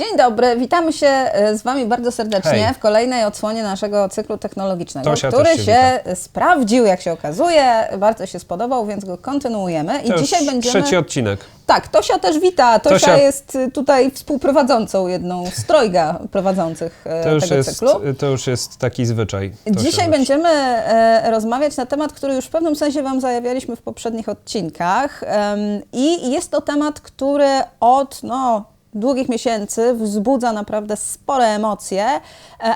Dzień dobry, witamy się e, z Wami bardzo serdecznie Hej. w kolejnej odsłonie naszego cyklu technologicznego, Tosia który też się się sprawdził, jak się okazuje, bardzo się spodobał, więc go kontynuujemy. I To już dzisiaj będziemy. trzeci odcinek. Tak, Tosia też wita. Tosia, Tosia- jest y, tutaj współprowadzącą jedną z trojga prowadzących e, To już, tego jest, cyklu. to już jest taki zwyczaj. To się Dzisiaj będziemy e, rozmawiać na temat, który już w pewnym sensie Wam zajawialiśmy w poprzednich odcinkach. Em, I jest to temat, który od no, długich miesięcy wzbudza naprawdę spore emocje, e,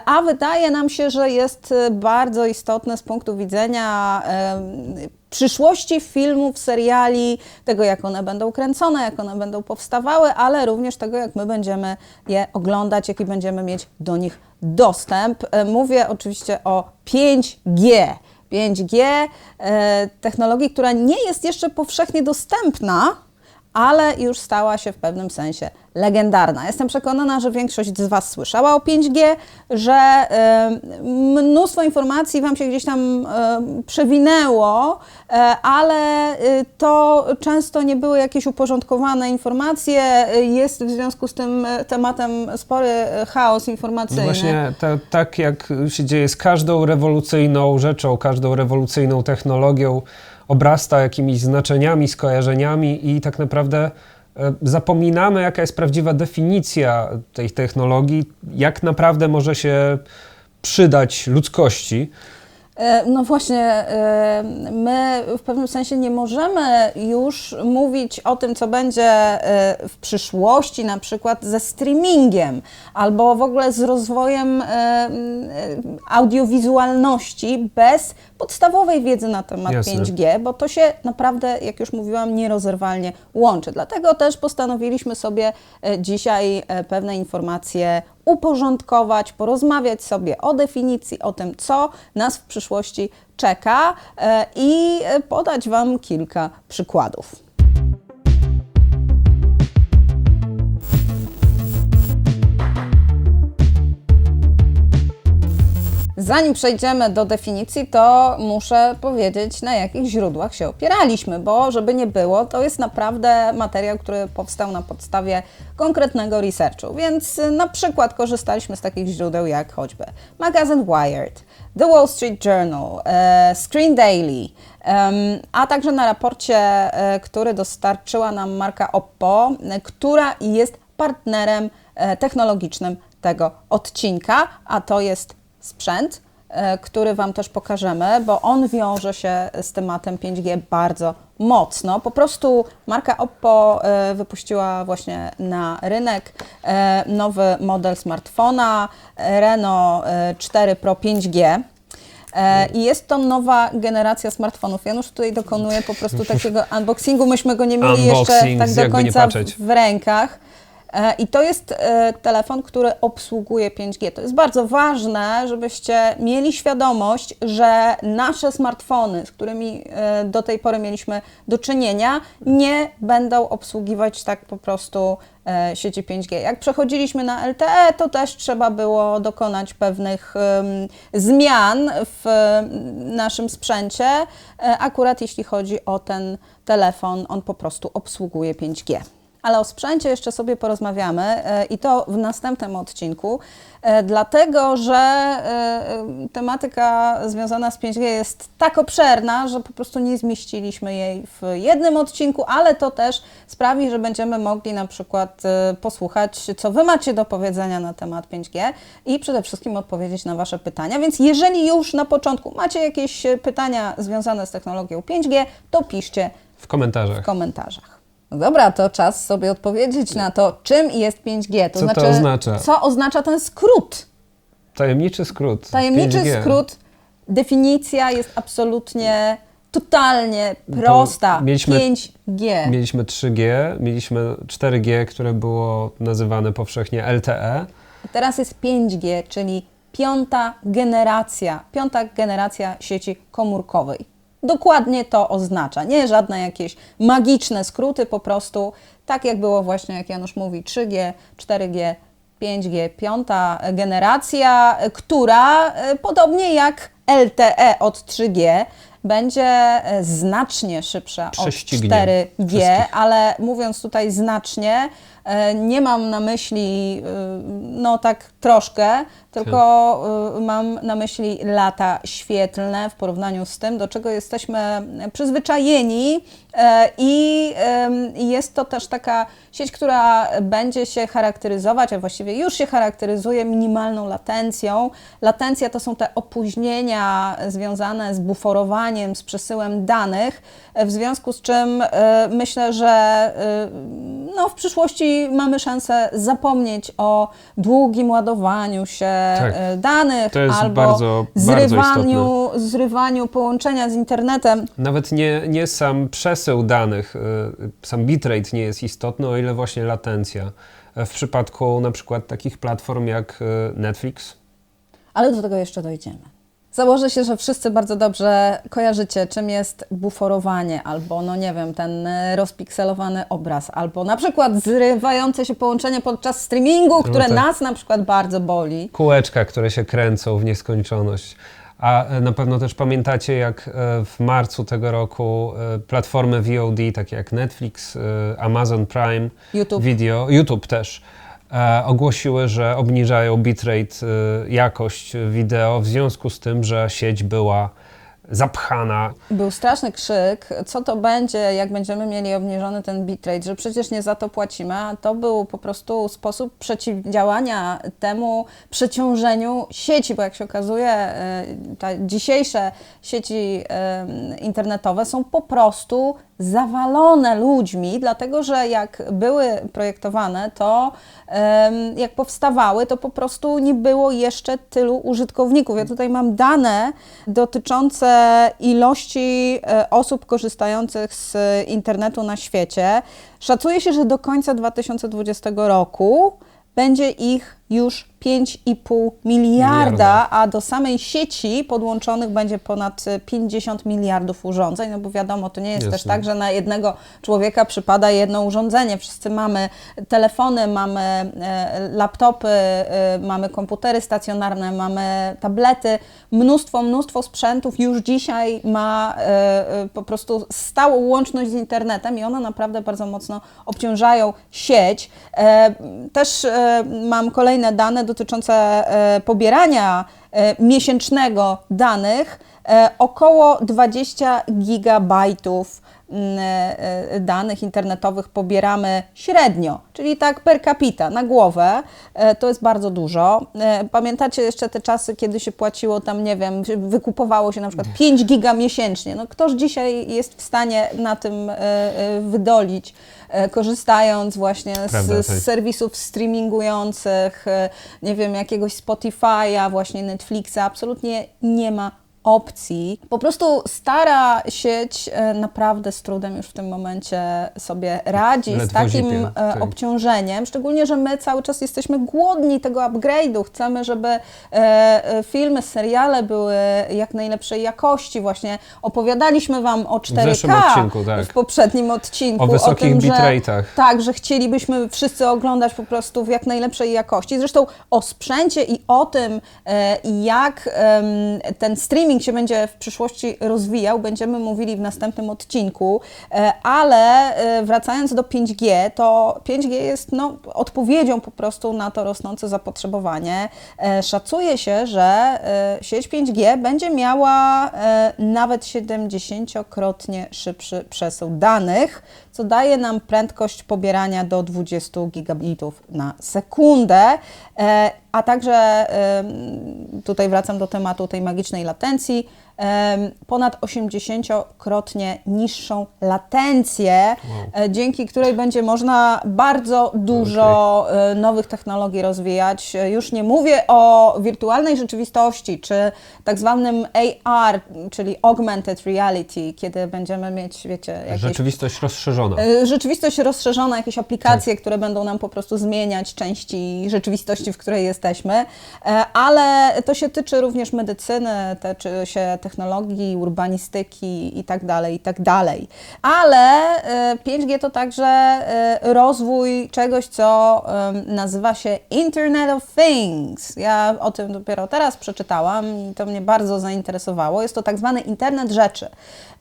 a wydaje nam się, że jest e, bardzo istotny z punktu widzenia em, przyszłości filmów, seriali, tego jak one będą kręcone, jak one będą powstawały, ale również tego jak my będziemy je oglądać, jaki będziemy mieć do nich dostęp. E, Mówię oczywiście o 5G. 5G, e, technologii, która nie jest jeszcze powszechnie dostępna, ale już stała się w pewnym sensie legendarna. Jestem przekonana, że większość z Was słyszała o 5G, że mnóstwo informacji Wam się gdzieś tam przewinęło, e, ale e, to często nie były jakieś uporządkowane informacje. Jest w związku z tym e, tematem spory e, chaos informacyjny. No Właśnie ta, tak jak się dzieje z każdą rewolucyjną rzeczą, każdą rewolucyjną technologią, obrasta jakimiś znaczeniami, skojarzeniami i tak naprawdę e, zapominamy, jaka jest prawdziwa definicja tej technologii, jak naprawdę może się przydać ludzkości. E, No właśnie, e, my w pewnym sensie nie możemy już mówić o tym, co będzie e, w przyszłości, na przykład ze streamingiem, albo w ogóle z rozwojem audiowizualności bez podstawowej wiedzy na temat Jasne. 5G, bo to się naprawdę, jak już mówiłam, nierozerwalnie łączy. Dlatego też postanowiliśmy sobie dzisiaj pewne informacje uporządkować, porozmawiać sobie o definicji, o tym, co nas w przyszłości czeka e, i podać Wam kilka przykładów. Zanim przejdziemy do definicji, to muszę powiedzieć, na jakich źródłach się opieraliśmy, bo żeby nie było, to jest naprawdę materiał, który powstał na podstawie konkretnego researchu. Więc y, na przykład korzystaliśmy z takich źródeł jak choćby magazyn Wired, The Wall Street Journal, e, Screen Daily, a także na raporcie, e, który dostarczyła nam marka Oppo, e, która jest partnerem technologicznym tego odcinka, a to jest sprzęt, e, który Wam też pokażemy, bo on wiąże się z tematem 5G bardzo mocno. Po prostu marka Oppo e, wypuściła właśnie na rynek e, nowy model smartfona Reno e, 4 Pro 5G. E, I jest to nowa generacja smartfonów. Janusz tutaj dokonuje po prostu takiego unboxingu. Myśmy go nie mieli jeszcze Unboxing, tak do końca w rękach. E, I to jest e, telefon, który obsługuje 5G. To jest bardzo ważne, żebyście mieli świadomość, że nasze smartfony, z którymi e, do tej pory mieliśmy do czynienia, nie będą obsługiwać tak po prostu sieci 5G. Jak przechodziliśmy na LTE, to też trzeba było dokonać pewnych zmian w naszym sprzęcie. Akurat jeśli chodzi o ten telefon, on po prostu obsługuje 5G. Ale o sprzęcie jeszcze sobie porozmawiamy e, i to w następnym odcinku, e, dlatego że e, tematyka związana z 5G jest tak obszerna, że po prostu nie zmieściliśmy jej w jednym odcinku, ale to też sprawi, że będziemy mogli na przykład posłuchać, co Wy macie do powiedzenia na temat 5G i przede wszystkim odpowiedzieć na Wasze pytania. Więc jeżeli już na początku macie jakieś pytania związane z technologią 5G, to piszcie W komentarzach. w komentarzach. No dobra, to czas sobie odpowiedzieć na to, czym jest 5G. To Co to znaczy, oznacza? co oznacza ten skrót? Tajemniczy skrót. Tajemniczy 5G. skrót, definicja jest absolutnie, totalnie prosta. mieliśmy- 5G. Mieliśmy 3G, mieliśmy 4G, które było nazywane powszechnie LTE. Teraz jest 5G, czyli piąta generacja, piąta generacja sieci komórkowej. Dokładnie to oznacza. Nie żadne jakieś magiczne skróty, po prostu tak jak było właśnie, jak Janusz mówi, 3G, 4G, 5G, piąta generacja, która e, podobnie jak LTE od 3G będzie e, znacznie szybsza od Prześcignie 4G, wszystkich. ale mówiąc tutaj znacznie, E, Nie mam na myśli, no tak troszkę, tylko y, mam na myśli lata świetlne w porównaniu z tym, do czego jesteśmy przyzwyczajeni e, i jest to też taka sieć, która będzie się charakteryzować, a właściwie już się charakteryzuje minimalną latencją. Latencja to są te opóźnienia związane z buforowaniem, z przesyłem danych, w związku z czym e, myślę, że e, no, w przyszłości mamy szansę zapomnieć o długim ładowaniu się Tak. e, danych albo bardzo, bardzo zrywaniu, zrywaniu połączenia z internetem. Nawet nie, nie sam przesył danych, y, sam bitrate nie jest istotny, o ile właśnie latencja. W przypadku na przykład takich platform jak Netflix, Ale do tego jeszcze dojdziemy. Założę się, że wszyscy bardzo dobrze kojarzycie, czym jest buforowanie, albo, no nie wiem, ten e, rozpikselowany obraz, albo na przykład zrywające się połączenie podczas streamingu, które tak. nas na przykład bardzo boli. kółeczka, które się kręcą w nieskończoność. A e, na pewno też pamiętacie, jak e, w marcu tego roku platformy VOD, takie jak Netflix, Amazon Prime, YouTube. Video, YouTube też, ogłosiły, że obniżają bitrate, e, jakość wideo w związku z tym, że sieć była zapchana. Był straszny krzyk, co to będzie, jak będziemy mieli obniżony ten bitrate, że przecież nie za to płacimy, to był po prostu sposób przeciwdziałania temu przeciążeniu sieci, bo jak się okazuje, e, te dzisiejsze sieci e, internetowe są po prostu zawalone ludźmi, dlatego że jak były projektowane, to em, jak powstawały, to po prostu nie było jeszcze tylu użytkowników. Ja tutaj mam dane dotyczące ilości e, osób korzystających z internetu na świecie. Szacuje się, że do końca 2020 roku będzie ich już 5,5 miliarda, Miliarda. a do samej sieci podłączonych będzie ponad e, 50 miliardów urządzeń, no bo wiadomo, to nie jest też tak, że na jednego człowieka przypada jedno urządzenie. Wszyscy mamy telefony, mamy e, laptopy, e, mamy komputery stacjonarne, mamy tablety, mnóstwo, mnóstwo sprzętów już dzisiaj ma e, po prostu stałą łączność z internetem i one naprawdę bardzo mocno obciążają sieć. Też mam kolejne dane dotyczące e, pobierania e, miesięcznego danych. E, Około 20 gigabajtów mm, danych internetowych pobieramy średnio, czyli tak per capita, na głowę. To jest bardzo dużo. Pamiętacie jeszcze te czasy, kiedy się płaciło tam, nie wiem, wykupowało się na przykład 5 giga miesięcznie. No ktoż dzisiaj jest w stanie na tym wydolić, korzystając właśnie Prawda, z, tak. z serwisów streamingujących, e, nie wiem, jakiegoś Spotify'a, właśnie Netflixa, absolutnie nie ma opcji. Po prostu stara sieć e, naprawdę z trudem już w tym momencie sobie radzi z Ledwo takim zipie, e, tak. obciążeniem, szczególnie, że my cały czas jesteśmy głodni tego upgrade'u. Chcemy, żeby e, filmy, seriale były jak najlepszej jakości. Właśnie opowiadaliśmy Wam o 4K zeszłym odcinku, tak. w poprzednim odcinku. O wysokich bitrate'ach. tak, że chcielibyśmy wszyscy oglądać po prostu w jak najlepszej jakości. Zresztą o sprzęcie i o tym, jak ten streaming się będzie w przyszłości rozwijał, będziemy mówili w następnym odcinku, E, ale e, wracając do 5G, to 5G jest no, odpowiedzią po prostu na to rosnące zapotrzebowanie. E, Szacuje się, że sieć 5G będzie miała nawet 70-krotnie szybszy przesył danych, co daje nam prędkość pobierania do 20 gigabitów na sekundę, e, a także tutaj wracam do tematu tej magicznej latencji, ponad 80-krotnie niższą latencję, e, dzięki której będzie można bardzo dużo e, nowych technologii rozwijać. E, Już nie mówię o wirtualnej rzeczywistości, czy tak zwanym AR, czyli Augmented Reality, kiedy będziemy mieć, wiecie, jakieś Rzeczywistość rozszerzona. Rzeczywistość rozszerzona, jakieś aplikacje, które będą nam po prostu zmieniać części rzeczywistości, w której jesteśmy, ale to się tyczy również medycyny, tyczy się technologii, urbanistyki i tak dalej, i tak dalej. Ale e, 5G to także e, rozwój czegoś, co nazywa się Internet of Things. Ja o tym dopiero teraz przeczytałam i to mnie bardzo zainteresowało. Jest to tak zwany internet rzeczy.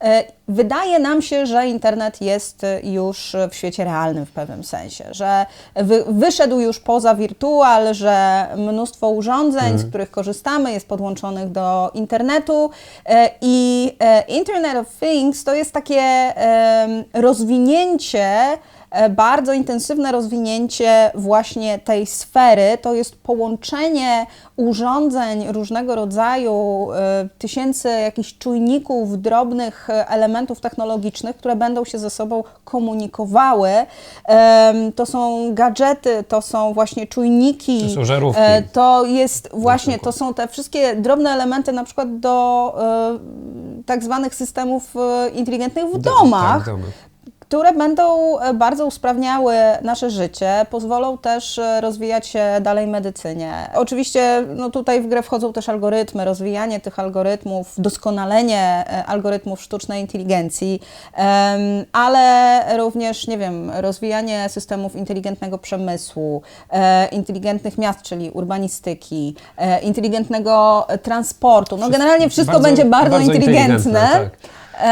E, Wydaje nam się, że internet jest już w świecie realnym w pewnym sensie, że wy, wyszedł już poza wirtual, że mnóstwo urządzeń, z których korzystamy, jest podłączonych do internetu i e, Internet of Things to jest takie rozwinięcie e, bardzo intensywne rozwinięcie właśnie tej sfery. To jest połączenie urządzeń różnego rodzaju, e, tysięcy jakichś czujników, drobnych e, elementów technologicznych, które będą się ze sobą komunikowały. To są gadżety, to są właśnie czujniki. To są żarówki. E, To jest właśnie, to są te wszystkie drobne elementy na przykład do e, tak zwanych systemów e, inteligentnych w domach Tak, domach. Które będą e, bardzo usprawniały nasze życie, pozwolą też e, rozwijać się dalej medycynie. Oczywiście no tutaj w grę wchodzą też algorytmy, rozwijanie tych algorytmów, doskonalenie e, algorytmów sztucznej inteligencji, ale również, nie wiem, rozwijanie systemów inteligentnego przemysłu, inteligentnych miast, czyli urbanistyki, inteligentnego transportu. No generalnie wszystko Bardzo- będzie bardzo, bardzo inteligentne. inteligentne, tak. E,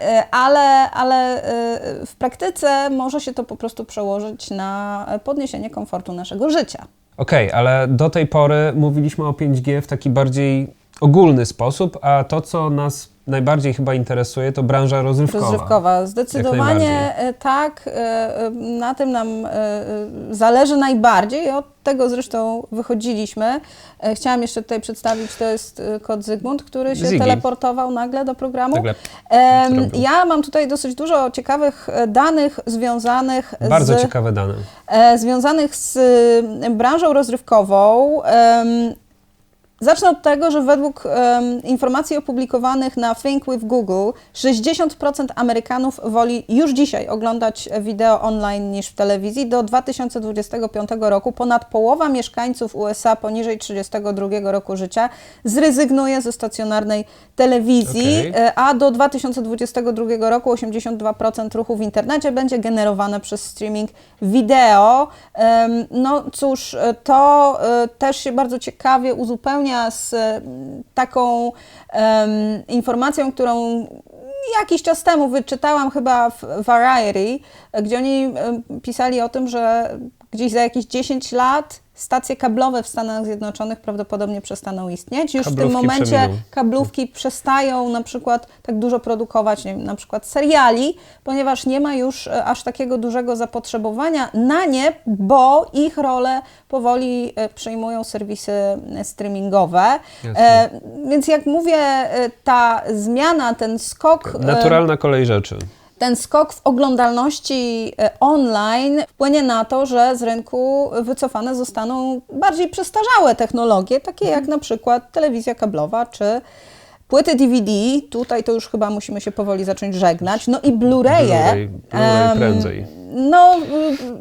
e, ale, ale e, w praktyce może się to po prostu przełożyć na podniesienie komfortu naszego życia. Okej, ale do tej pory mówiliśmy o 5G w taki bardziej ogólny sposób, a to, co nas najbardziej chyba interesuje, to branża rozrywkowa. Rozrywkowa. Zdecydowanie e, tak. e, e, Na tym nam zależy najbardziej. Od tego zresztą wychodziliśmy. Chciałam jeszcze tutaj przedstawić, to jest kod Zygmunt, który się Ziggy. teleportował nagle do programu. Nagle Em, zrobił. Ja mam tutaj dosyć dużo ciekawych danych związanych Bardzo z ciekawe dane. związanych z branżą rozrywkową. Zacznę od tego, że według em, informacji opublikowanych na Think with Google 60% Amerykanów woli już dzisiaj oglądać wideo online niż w telewizji. Do 2025 roku ponad połowa mieszkańców USA poniżej 32 roku życia zrezygnuje ze stacjonarnej telewizji, Okej. e, a do 2022 roku 82% ruchu w internecie będzie generowane przez streaming wideo. Em, No cóż, e, to e, też się bardzo ciekawie uzupełnia z mm, taką em, informacją, którą jakiś czas temu wyczytałam chyba w Variety, e, gdzie oni pisali o tym, że gdzieś za jakieś 10 lat stacje kablowe w Stanach Zjednoczonych prawdopodobnie przestaną istnieć. Już w tym Kablówki momencie przeminą. kablówki przestają na przykład tak dużo produkować, nie wiem, na przykład seriali, ponieważ nie ma już e, aż takiego dużego zapotrzebowania na nie, bo ich rolę powoli e, przejmują serwisy e, streamingowe. E, więc jak mówię, ta zmiana, ten skok. Naturalna kolej rzeczy. Ten skok w oglądalności e, online wpłynie na to, że z rynku wycofane zostaną bardziej przestarzałe technologie, takie jak na przykład telewizja kablowa czy płyty DVD. Tutaj to już chyba musimy się powoli zacząć żegnać. No i Blu-raye. Blu-ray, Blu-ray prędzej. No,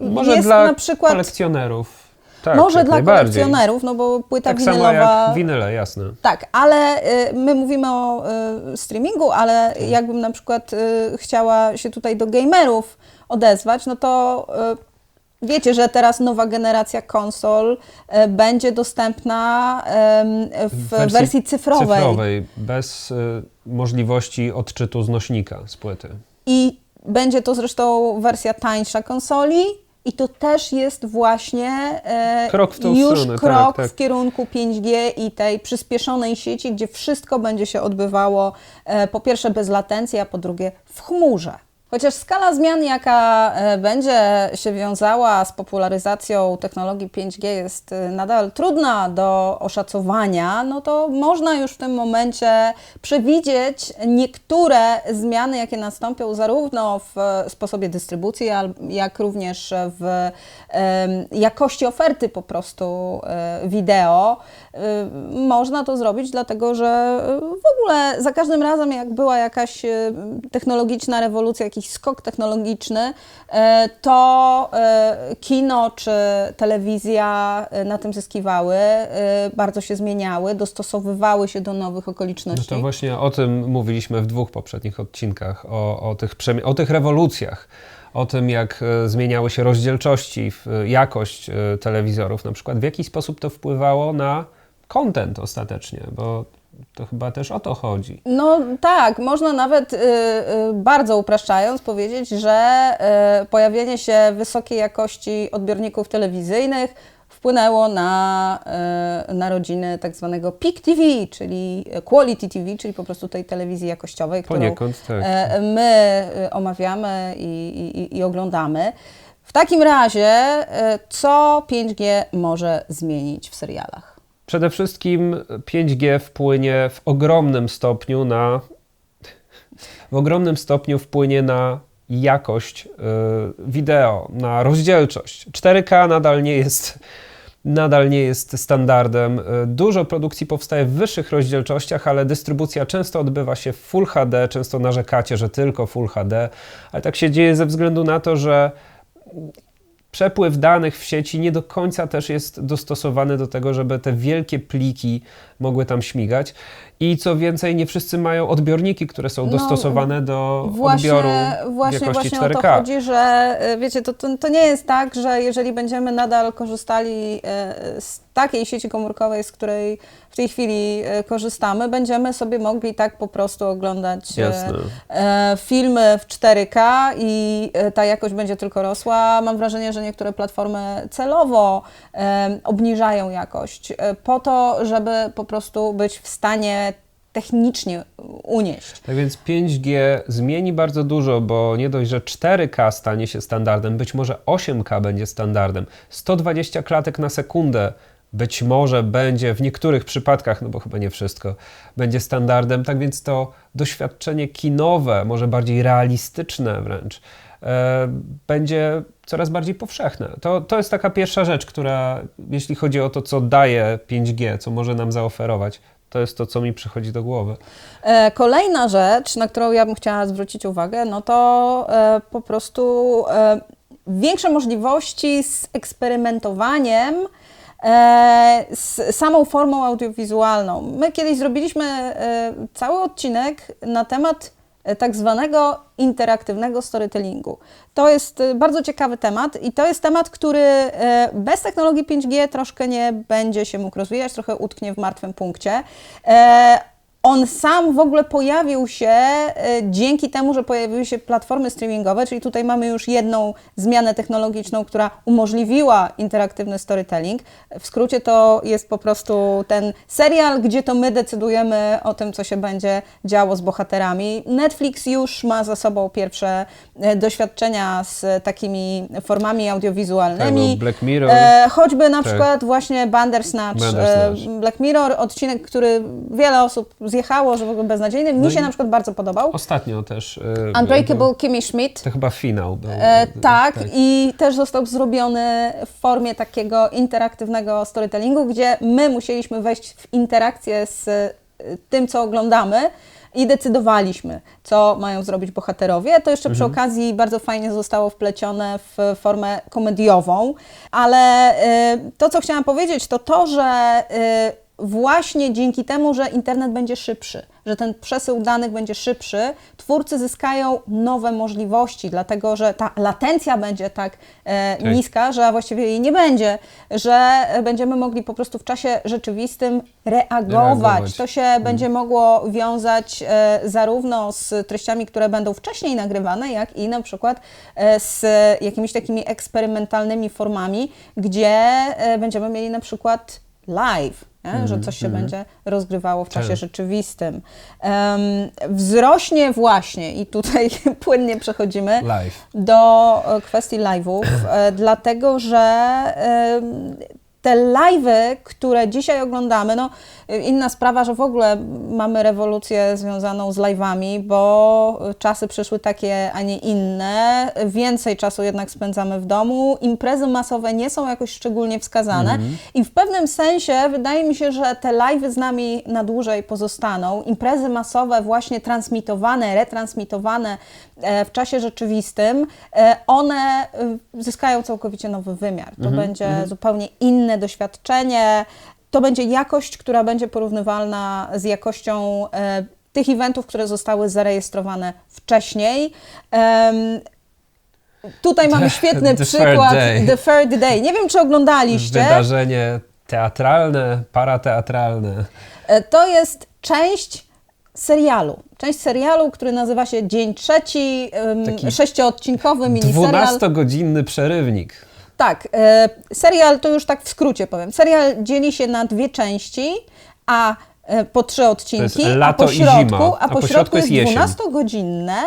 Może jest dla na przykład. kolekcjonerów. Tak, może dla kolekcjonerów, no bo płyta Tak samo winylowa. jak winyle, jasne. Tak, ale y, my mówimy o y, streamingu, ale jakbym na przykład y, chciała się tutaj do gamerów odezwać, no to y, wiecie, że teraz nowa generacja konsol y, będzie dostępna w wersji, cyfrowej. cyfrowej bez y, możliwości odczytu z nośnika z płyty. I będzie to zresztą wersja tańsza konsoli. I to też jest właśnie e, Krok już stronę, krok tak, tak. w kierunku 5G i tej przyspieszonej sieci, gdzie wszystko będzie się odbywało e, po pierwsze bez latencji, a po drugie w chmurze. Chociaż skala zmian, jaka e, będzie się wiązała z popularyzacją technologii 5G jest e, nadal trudna do oszacowania, no to można już w tym momencie przewidzieć niektóre zmiany, jakie nastąpią zarówno w e, sposobie dystrybucji, jak również w jakości oferty po prostu wideo. Można to zrobić, dlatego że w ogóle za każdym razem, jak była jakaś technologiczna rewolucja, jakiś skok technologiczny, e, to e, kino czy telewizja e, na tym zyskiwały, bardzo się zmieniały, dostosowywały się do nowych No okoliczności. to właśnie o tym mówiliśmy w dwóch poprzednich odcinkach, o, o, tych, o tych rewolucjach, o tym, jak zmieniały się rozdzielczości, jakość telewizorów, na przykład w jaki sposób to wpływało na content ostatecznie, bo to chyba też o to chodzi. No tak, można nawet y, y, bardzo upraszczając powiedzieć, że y, pojawienie się wysokiej jakości odbiorników telewizyjnych wpłynęło na y, narodziny tak zwanego Peak TV, czyli Quality TV, czyli po prostu tej telewizji jakościowej, którą Poniekąd tak. e, my y, omawiamy i, i, i oglądamy. W takim razie, y, co 5G może zmienić w serialach? Przede wszystkim 5G wpłynie w ogromnym stopniu na w ogromnym stopniu wpłynie na jakość y, wideo, na rozdzielczość. 4K nadal nie jest nadal nie jest standardem. Y, Dużo produkcji powstaje w wyższych rozdzielczościach, ale dystrybucja często odbywa się w Full HD. Często narzekacie, że tylko Full HD, ale tak się dzieje ze względu na to, że przepływ danych w sieci nie do końca też jest dostosowany do tego, żeby te wielkie pliki mogły tam śmigać. I co więcej, nie wszyscy mają odbiorniki, które są No, dostosowane do odbioru właśnie, jakości właśnie 4K. o to chodzi, że y, wiecie, to, to, to nie jest tak, że jeżeli będziemy nadal korzystali y, z takiej sieci komórkowej, z której w tej chwili y, korzystamy, będziemy sobie mogli tak po prostu oglądać y, Jasne. e, filmy w 4K i e, ta jakość będzie tylko rosła. Mam wrażenie, że niektóre platformy celowo e, obniżają jakość e, po to, żeby po prostu być w stanie technicznie unieść. Tak więc 5G zmieni bardzo dużo, bo nie dość, że 4K stanie się standardem, być może 8K będzie standardem. 120 klatek na sekundę być może będzie w niektórych przypadkach, no bo chyba nie wszystko, będzie standardem. Tak więc to doświadczenie kinowe, może bardziej realistyczne wręcz, e, będzie coraz bardziej powszechne. To, to jest taka pierwsza rzecz, która, jeśli chodzi o to, co daje 5G, co może nam zaoferować, to jest to, co mi przychodzi do głowy. E, Kolejna rzecz, na którą ja bym chciała zwrócić uwagę, no to e, po prostu większe możliwości z eksperymentowaniem z samą formą audiowizualną. My kiedyś zrobiliśmy e, cały odcinek na temat e, tak zwanego interaktywnego storytellingu. To jest e, bardzo ciekawy temat i to jest temat, który bez technologii 5G troszkę nie będzie się mógł rozwijać, trochę utknie w martwym punkcie. On sam w ogóle pojawił się e, dzięki temu, że pojawiły się platformy streamingowe, czyli tutaj mamy już jedną zmianę technologiczną, która umożliwiła interaktywny storytelling. W skrócie to jest po prostu ten serial, gdzie to my decydujemy o tym, co się będzie działo z bohaterami. Netflix już ma za sobą pierwsze e, doświadczenia z takimi formami Tak, audiowizualnymi. był Black Mirror. E, choćby na Tak. przykład właśnie Bandersnatch, Bandersnatch. Black Mirror, odcinek, który wiele osób zjechało, że w ogóle beznadziejny. Mi No się na przykład bardzo podobał. Ostatnio też. e, Unbreakable był- Kimmy Schmidt. To chyba finał był. E, tak, i też został zrobiony w formie takiego interaktywnego storytellingu, gdzie my musieliśmy wejść w interakcję z e, tym, co oglądamy i decydowaliśmy, co mają zrobić bohaterowie. To jeszcze przy okazji bardzo fajnie zostało wplecione w formę komediową, ale e, to, co chciałam powiedzieć, to to, że e, właśnie dzięki temu, że internet będzie szybszy, że ten przesył danych będzie szybszy, twórcy zyskają nowe możliwości, dlatego że ta latencja będzie tak, e, Tak. niska, że właściwie jej nie będzie, że będziemy mogli po prostu w czasie rzeczywistym reagować. Reagować. To się będzie mogło wiązać e, zarówno z treściami, które będą wcześniej nagrywane, jak i na przykład e, z jakimiś takimi eksperymentalnymi formami, gdzie e, będziemy mieli na przykład live. Nie? Że coś się będzie rozgrywało w czasie Tak. rzeczywistym. Em, wzrośnie właśnie, i tutaj płynnie przechodzimy Live. do e, kwestii live'ów, e, dlatego że em, te live'y, które dzisiaj oglądamy, no inna sprawa, że w ogóle mamy rewolucję związaną z live'ami, bo czasy przyszły takie, a nie inne. Więcej czasu jednak spędzamy w domu. Imprezy masowe nie są jakoś szczególnie wskazane i w pewnym sensie wydaje mi się, że te live'y z nami na dłużej pozostaną. Imprezy masowe właśnie transmitowane, retransmitowane w czasie rzeczywistym, e, one e, zyskają całkowicie nowy wymiar. To będzie zupełnie inne doświadczenie. To będzie jakość, która będzie porównywalna z jakością e, tych eventów, które zostały zarejestrowane wcześniej. Tutaj mamy świetny The przykład Third. The Third Day. Nie wiem, czy oglądaliście. Wydarzenie teatralne, parateatralne. E, To jest część serialu. Część serialu, który nazywa się Dzień Trzeci, Taki sześcioodcinkowy miniserial. 12-godzinny przerywnik. Tak, e, serial to już tak w skrócie powiem. Serial dzieli się na dwie części, a e, po trzy odcinki, jest a po środku, a po środku jest jesień. 12-godzinne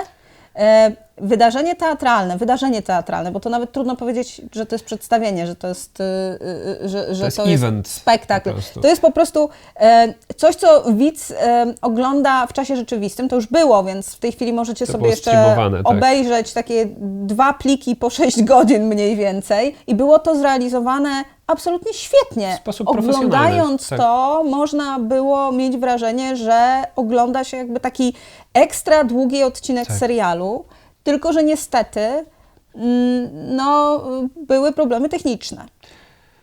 e, wydarzenie teatralne, wydarzenie teatralne, bo to nawet trudno powiedzieć, że to jest przedstawienie, że to jest, y, y, y, że, że jest to jest event spektakl. po prostu. To jest po prostu e, coś, co widz e, ogląda w czasie rzeczywistym. To już było, więc w tej chwili możecie To sobie jeszcze tak. obejrzeć takie dwa pliki po 6 godzin mniej więcej. I było to zrealizowane absolutnie świetnie. W sposób profesjonalny, Oglądając tak. to, można było mieć wrażenie, że ogląda się jakby taki ekstra długi odcinek Tak. serialu, tylko że niestety mm, no, były problemy techniczne.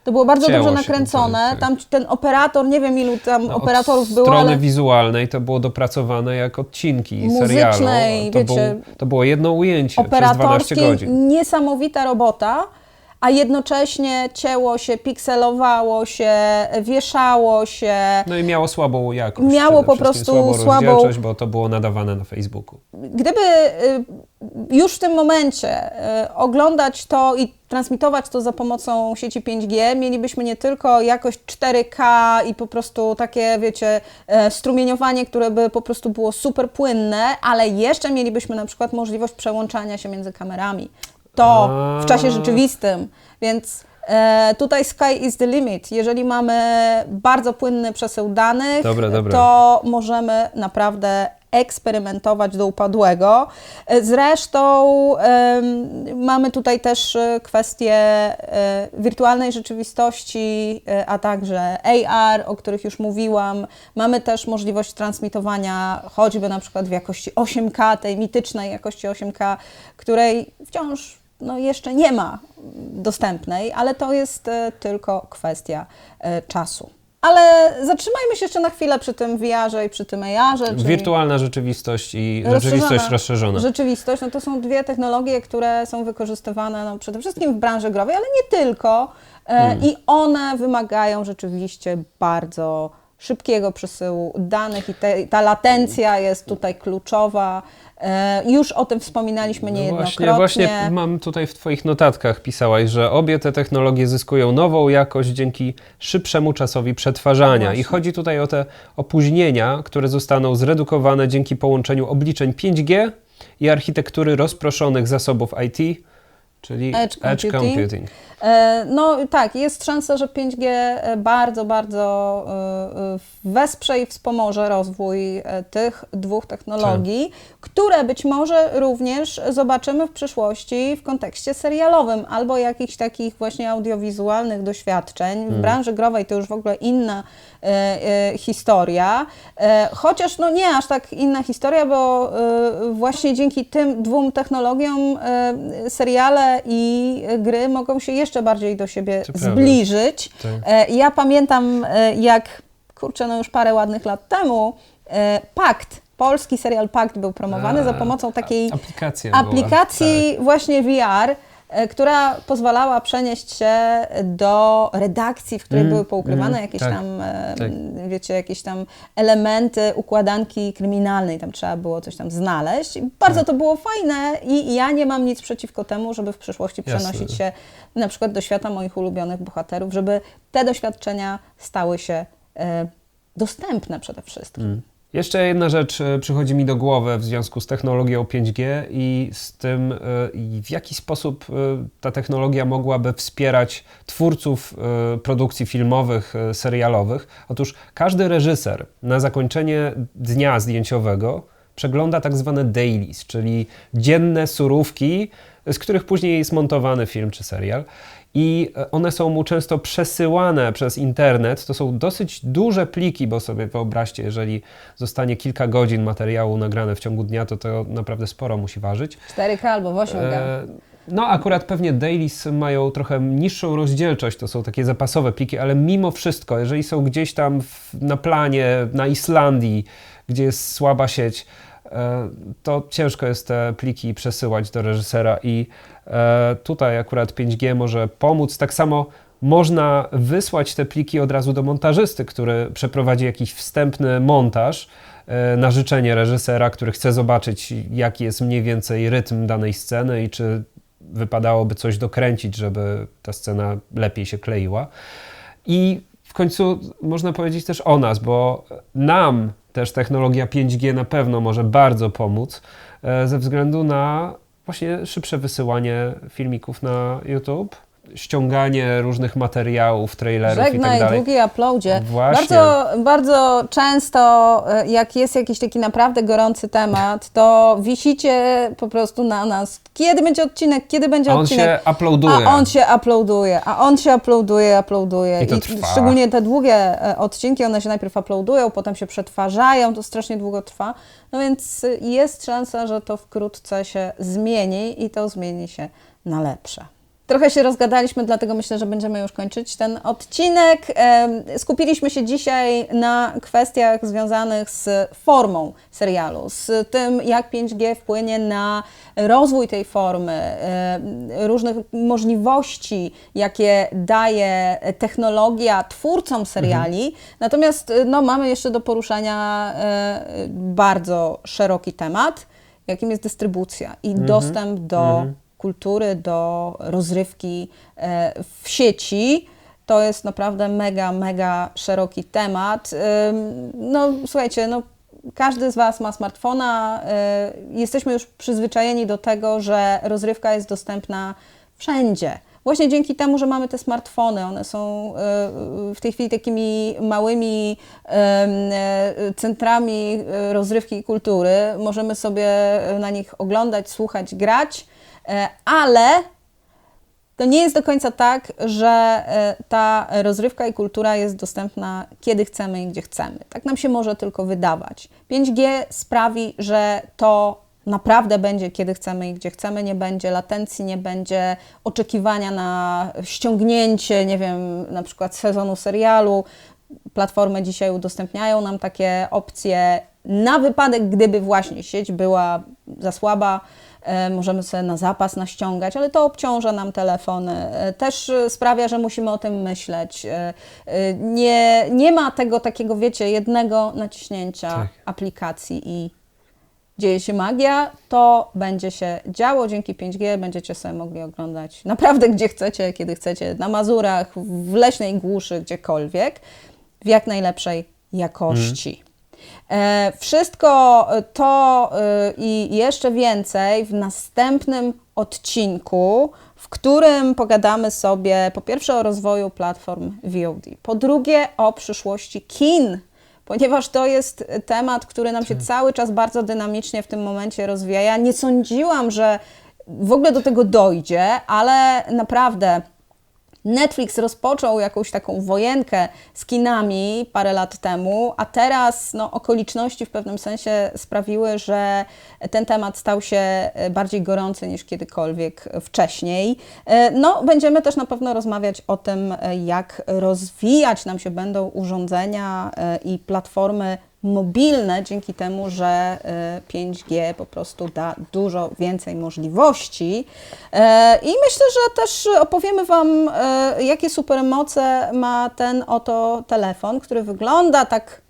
To było bardzo Cięło dobrze nakręcone. tak. Tam ten operator, nie wiem ilu tam No, operatorów było, strony ale wizualnej to było dopracowane jak odcinki Muzycznej, serialu. To, wiecie, był, to było jedno ujęcie przez 12 operatorskiej godzin. niesamowita robota, a jednocześnie cięło się, pikselowało się, wieszało się. No i miało słabą jakość. Miało po prostu słabą słabą- bo to było nadawane na Facebooku. Gdyby y, już w tym momencie y, oglądać to i transmitować to za pomocą sieci 5G, mielibyśmy nie tylko jakość 4K i po prostu takie, wiecie, e, strumieniowanie, które by po prostu było super płynne, ale jeszcze mielibyśmy na przykład możliwość przełączania się między kamerami. To w czasie rzeczywistym, więc e, tutaj sky is the limit. Jeżeli mamy bardzo płynny przesył danych, Dobre, dobre. to możemy naprawdę eksperymentować do upadłego. Zresztą mamy tutaj też e, kwestie e, wirtualnej rzeczywistości, e, a także AR, o których już mówiłam. Mamy też możliwość transmitowania choćby na przykład w jakości 8K, tej mitycznej jakości 8K, której wciąż no, jeszcze nie ma dostępnej, ale to jest e, tylko kwestia e, czasu. Ale zatrzymajmy się jeszcze na chwilę przy tym VR-ze i przy tym AR-ze. Wirtualna rzeczywistość i rzeczywistość rozszerzona. Rzeczywistość, no to są dwie technologie, które są wykorzystywane no, przede wszystkim w branży growej, ale nie tylko. Hmm. I one wymagają rzeczywiście bardzo szybkiego przesyłu danych i te, ta latencja jest tutaj kluczowa. E, już o tym wspominaliśmy No niejednokrotnie. właśnie, właśnie mam tutaj w Twoich notatkach pisałaś, że obie te technologie zyskują nową jakość dzięki szybszemu czasowi przetwarzania. Właśnie. I chodzi tutaj o te opóźnienia, które zostaną zredukowane dzięki połączeniu obliczeń 5G i architektury rozproszonych zasobów IT, czyli Edge computing. computing. E, No tak, jest szansa, że 5G bardzo, bardzo e, e, wesprze i wspomoże rozwój e, tych dwóch technologii, które być może również zobaczymy w przyszłości w kontekście serialowym albo jakichś takich właśnie audiowizualnych doświadczeń. W branży growej to już w ogóle inna e, e, historia, e, chociaż no nie aż tak inna historia, bo e, właśnie dzięki tym dwóm technologiom e, i gry mogą się jeszcze bardziej do siebie To zbliżyć. Tak. E, Ja pamiętam, e, jak kurczę, no już parę ładnych lat temu, e, Pakt, polski serial Pakt był promowany A, za pomocą takiej Aplikacja była, aplikacji właśnie VR, która pozwalała przenieść się do redakcji, w której Mm, były poukrywane mm, jakieś tak, tam, e, tak. wiecie, jakieś tam elementy układanki kryminalnej, tam trzeba było coś tam znaleźć. Bardzo Tak. to było fajne i ja nie mam nic przeciwko temu, żeby w przyszłości Jasne. przenosić się na przykład do świata moich ulubionych bohaterów, żeby te doświadczenia stały się e, dostępne przede wszystkim. Mm. Jeszcze jedna rzecz e, przychodzi mi do głowy w związku z technologią 5G i z tym, e, w jaki sposób e, ta technologia mogłaby wspierać twórców produkcji filmowych, serialowych. Otóż każdy reżyser na zakończenie dnia zdjęciowego przegląda tak zwane dailies, czyli dzienne surówki, z których później jest montowany film czy serial. I e, one są mu często przesyłane przez internet. To są dosyć duże pliki, bo sobie wyobraźcie, jeżeli zostanie kilka godzin materiału nagrane w ciągu dnia, to to naprawdę sporo musi ważyć. 4K albo w 8K. E, No, akurat pewnie dailies mają trochę niższą rozdzielczość, to są takie zapasowe pliki, ale mimo wszystko, jeżeli są gdzieś tam w, na planie, na Islandii, gdzie jest słaba sieć, to ciężko jest te pliki przesyłać do reżysera i e, tutaj akurat 5G może pomóc. Tak samo można wysłać te pliki od razu do montażysty, który przeprowadzi jakiś wstępny montaż e, na życzenie reżysera, który chce zobaczyć, jaki jest mniej więcej rytm danej sceny i czy wypadałoby coś dokręcić, żeby ta scena lepiej się kleiła. I w końcu można powiedzieć też o nas, bo nam też technologia 5G na pewno może bardzo pomóc e, ze względu na właśnie szybsze wysyłanie filmików na YouTube, ściąganie różnych materiałów, trailerów i tak Żegnaj, dalej. długi uploadzie. Właśnie. Bardzo, bardzo często, e, jak jest jakiś taki naprawdę gorący temat, to wisicie po prostu na nas. Kiedy będzie odcinek, kiedy będzie A on odcinek. się uploaduje. A on się uploaduje, a on się uploaduje, uploaduje. I to trwa. szczególnie te długie e, odcinki, one się najpierw uploadują, potem się przetwarzają, to strasznie długo trwa. No więc y, jest szansa, że to wkrótce się zmieni i to zmieni się na lepsze. Trochę się rozgadaliśmy, dlatego myślę, że będziemy już kończyć ten odcinek. Skupiliśmy się dzisiaj na kwestiach związanych z formą serialu, z tym, jak 5G wpłynie na rozwój tej formy, różnych możliwości, jakie daje technologia twórcom seriali. Natomiast y, no, mamy jeszcze do poruszenia e, bardzo szeroki temat, jakim jest dystrybucja i dostęp do kultury, do rozrywki e, w sieci. To jest naprawdę mega, mega szeroki temat. Ym, No słuchajcie, no, każdy z Was ma smartfona. e, Jesteśmy już przyzwyczajeni do tego, że rozrywka jest dostępna wszędzie. Właśnie dzięki temu, że mamy te smartfony, one są e, w tej chwili takimi małymi e, centrami e, rozrywki i kultury. Możemy sobie na nich oglądać, słuchać, grać, e, ale to nie jest do końca tak, że e, ta rozrywka i kultura jest dostępna kiedy chcemy i gdzie chcemy. Tak nam się może tylko wydawać. 5G sprawi, że to naprawdę będzie kiedy chcemy i gdzie chcemy, nie będzie latencji, nie będzie oczekiwania na ściągnięcie, nie wiem, na przykład sezonu serialu. Platformy dzisiaj udostępniają nam takie opcje na wypadek, gdyby właśnie sieć była za słaba, e, możemy sobie na zapas naściągać, ale to obciąża nam telefony. E, Też e, sprawia, że musimy o tym myśleć. E, e, Nie, nie ma tego takiego, wiecie, jednego naciśnięcia Tak. aplikacji i dzieje się magia, to będzie się działo dzięki 5G, będziecie sobie mogli oglądać naprawdę gdzie chcecie, kiedy chcecie, na Mazurach, w leśnej głuszy, gdziekolwiek, w jak najlepszej jakości. E, Wszystko to y, i jeszcze więcej w następnym odcinku, w którym pogadamy sobie po pierwsze o rozwoju platform VOD, po drugie o przyszłości kin, ponieważ to jest temat, który nam się cały czas bardzo dynamicznie w tym momencie rozwija. Nie sądziłam, że w ogóle do tego dojdzie, ale naprawdę Netflix rozpoczął jakąś taką wojenkę z kinami parę lat temu, a teraz no, okoliczności w pewnym sensie sprawiły, że ten temat stał się e, bardziej gorący niż kiedykolwiek wcześniej. E, No, będziemy też na pewno rozmawiać o tym, e, jak rozwijać nam się będą urządzenia i platformy mobilne dzięki temu, że y, 5G po prostu da dużo więcej możliwości. E, I myślę, że też opowiemy Wam, e, jakie supermoce ma ten oto telefon, który wygląda tak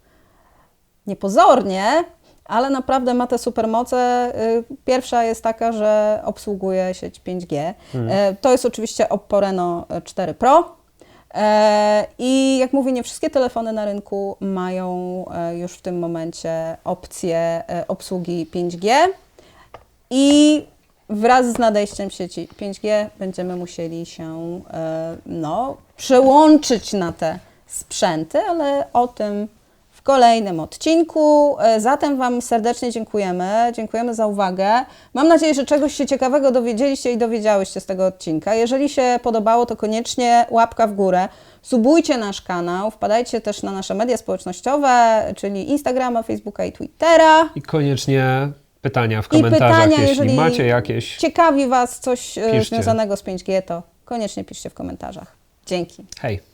niepozornie, ale naprawdę ma te supermoce. Y, Pierwsza jest taka, że obsługuje sieć 5G. E, To jest oczywiście Oppo Reno 4 Pro. E, I jak mówię, nie wszystkie telefony na rynku mają e, już w tym momencie opcję e, obsługi 5G. I wraz z nadejściem sieci 5G będziemy musieli się no, przełączyć na te sprzęty, ale o tym kolejnym odcinku. E, Zatem Wam serdecznie dziękujemy. Dziękujemy za uwagę. Mam nadzieję, że czegoś się ciekawego dowiedzieliście i dowiedziałyście z tego odcinka. Jeżeli się podobało, to koniecznie łapka w górę. Subujcie nasz kanał, wpadajcie też na nasze media społecznościowe, czyli Instagrama, Facebooka i Twittera. I koniecznie pytania w komentarzach, pytania, jeśli macie jakieś. ciekawi Was coś e, Piszcie. związanego z 5G, to koniecznie piszcie w komentarzach. Dzięki. Hej.